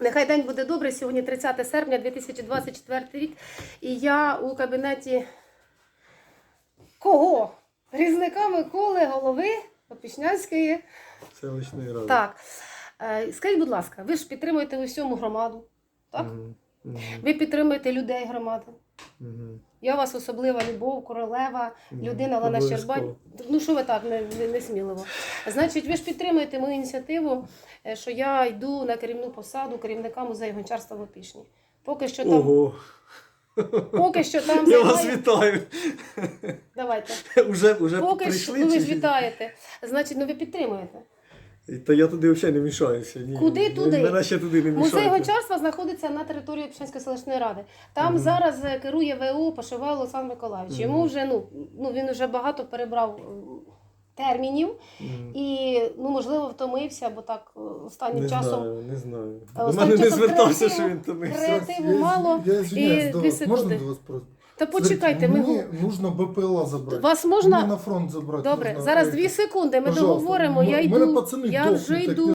Нехай день буде добрий. Сьогодні 30 серпня 2024 рік. І я у кабінеті кого? Різника Миколи, голови Опішнянської. Селищної ради. Так. Е, Скажіть, будь ласка, ви ж підтримуєте усьому громаду, так? Mm-hmm. Ви підтримуєте людей громади. Мгм. Я у вас особлива любов, королева, людина Олена Обов'язково. Щербань. Ну що ви так не, не, не сміливо? Значить, ви ж підтримуєте мою ініціативу, е, що я йду на керівну посаду керівника музею гончарства в Опішні. Поки що там, Ого, поки що там я вас займаю- вітаю. Давайте. Уже, уже Поки що прийшли? ну, ви ж ще? вітаєте. Значить, ну ви підтримуєте. Та я туди взагалі не мішаюся. Ні. Куди туди? Мене ще туди не Музей мішаєте. гончарства знаходиться на території Опішнянської селищної ради. Там Мгм. зараз е, керує ВУ Пошивай Олександр Миколаївич. Йому Мгм. вже ну, ну він вже багато перебрав м, термінів. Мгм. І ну можливо втомився, бо так е, останнім Не часом знаю, не знаю. До останнім мене не часом звертався, креативу- що він там креативу мало. Я извиняюсь, і дві вас. Можно секунди. до вас просто? Та почекайте, ми Мені гу- нужно БПЛА забрати. вас можна. можна на фронт забрати. Добре, нужно зараз дві секунди. Ми Пожалуйста. договоримо. Я йду мене йду. пацани Я дохнуть, вже йду.